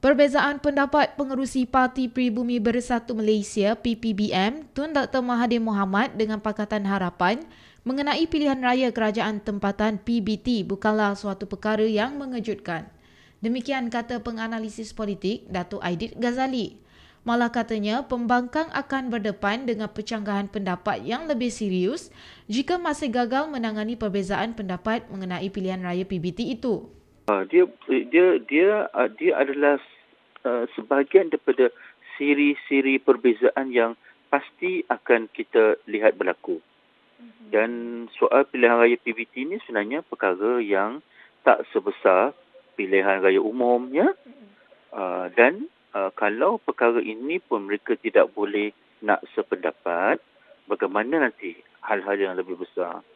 Perbezaan pendapat pengerusi Parti Pribumi Bersatu Malaysia PPBM Tun Dr. Mahathir Mohamad dengan Pakatan Harapan mengenai pilihan raya kerajaan tempatan PBT bukanlah suatu perkara yang mengejutkan. Demikian kata penganalisis politik Datuk Aidit Ghazali. Malah katanya pembangkang akan berdepan dengan pencanggahan pendapat yang lebih serius jika masih gagal menangani perbezaan pendapat mengenai pilihan raya PBT itu. Uh, dia dia dia uh, dia adalah uh, sebahagian daripada siri-siri perbezaan yang pasti akan kita lihat berlaku. Mm-hmm. Dan soal pilihan raya PBT ini sebenarnya perkara yang tak sebesar pilihan raya umum ya. Uh, dan uh, kalau perkara ini pun mereka tidak boleh nak sependapat, bagaimana nanti hal-hal yang lebih besar?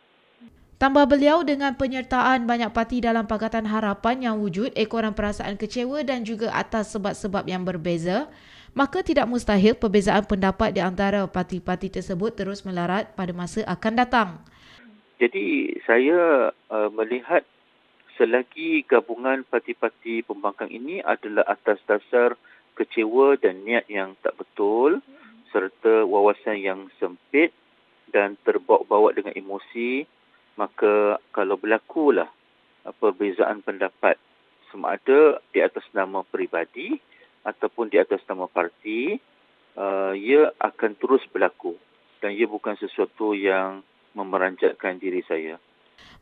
Tambah beliau dengan penyertaan banyak parti dalam Pakatan Harapan yang wujud ekoran perasaan kecewa dan juga atas sebab-sebab yang berbeza, maka tidak mustahil perbezaan pendapat di antara parti-parti tersebut terus melarat pada masa akan datang. Jadi saya uh, melihat selagi gabungan parti-parti pembangkang ini adalah atas dasar kecewa dan niat yang tak betul serta wawasan yang sempit dan terbawa-bawa dengan emosi, kalau berlakulah perbezaan pendapat sama ada di atas nama peribadi ataupun di atas nama parti uh, ia akan terus berlaku dan ia bukan sesuatu yang memeranjatkan diri saya.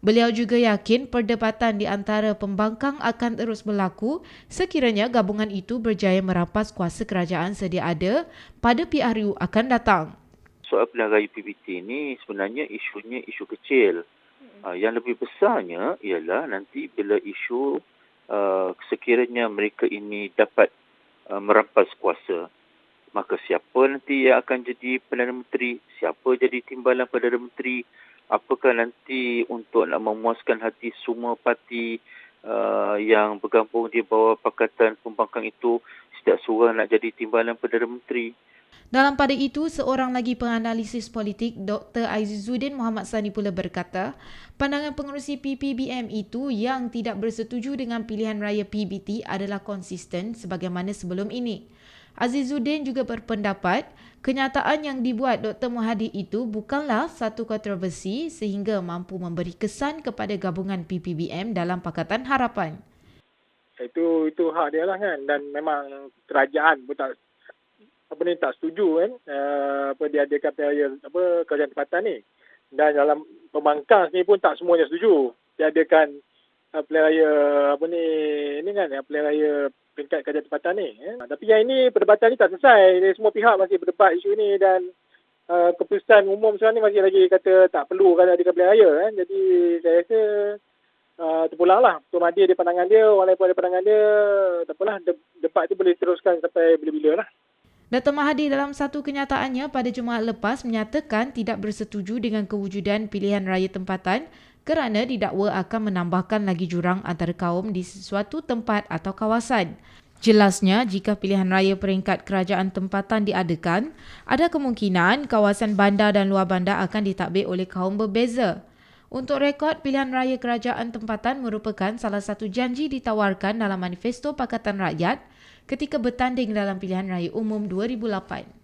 Beliau juga yakin perdebatan di antara pembangkang akan terus berlaku sekiranya gabungan itu berjaya merampas kuasa kerajaan sedia ada pada PRU akan datang. Soal pilihan raya PBT ini sebenarnya isunya isu kecil. Uh, yang lebih besarnya ialah nanti bila isu uh, sekiranya mereka ini dapat uh, merampas kuasa, maka siapa nanti yang akan jadi Perdana Menteri, siapa jadi timbalan Perdana Menteri, apakah nanti untuk nak memuaskan hati semua parti uh, yang bergabung di bawah Pakatan Pembangkang itu, setiap seorang nak jadi timbalan Perdana Menteri. Dalam pada itu, seorang lagi penganalisis politik, Dr. Azizuddin Muhammad Sani pula berkata, pandangan pengerusi PPBM itu yang tidak bersetuju dengan pilihan raya PBT adalah konsisten sebagaimana sebelum ini. Azizuddin juga berpendapat, kenyataan yang dibuat Dr. Muhadi itu bukanlah satu kontroversi sehingga mampu memberi kesan kepada gabungan PPBM dalam Pakatan Harapan. Itu itu hak dia lah kan dan memang kerajaan pun tak apa ni tak setuju kan uh, apa dia adakan raya apa kerajaan tempatan ni dan dalam pembangkang sini pun tak semuanya setuju dia adakan uh, pilihan raya apa ni ni kan pilihan raya peringkat kerajaan tempatan ni eh. tapi yang ini perdebatan ni tak selesai Dari semua pihak masih berdebat isu ini dan uh, keputusan umum sekarang ni masih lagi kata tak perlu kan adakan pilihan raya kan jadi saya rasa Uh, terpulang lah. Tua Mahdi ada pandangan dia, orang lain pun ada pandangan dia. Tak apalah, debat tu boleh teruskan sampai bila-bila lah. Dr. Mahathir dalam satu kenyataannya pada Jumaat lepas menyatakan tidak bersetuju dengan kewujudan pilihan raya tempatan kerana didakwa akan menambahkan lagi jurang antara kaum di sesuatu tempat atau kawasan. Jelasnya, jika pilihan raya peringkat kerajaan tempatan diadakan, ada kemungkinan kawasan bandar dan luar bandar akan ditakbir oleh kaum berbeza. Untuk rekod, pilihan raya kerajaan tempatan merupakan salah satu janji ditawarkan dalam manifesto Pakatan Rakyat ketika bertanding dalam pilihan raya umum 2008.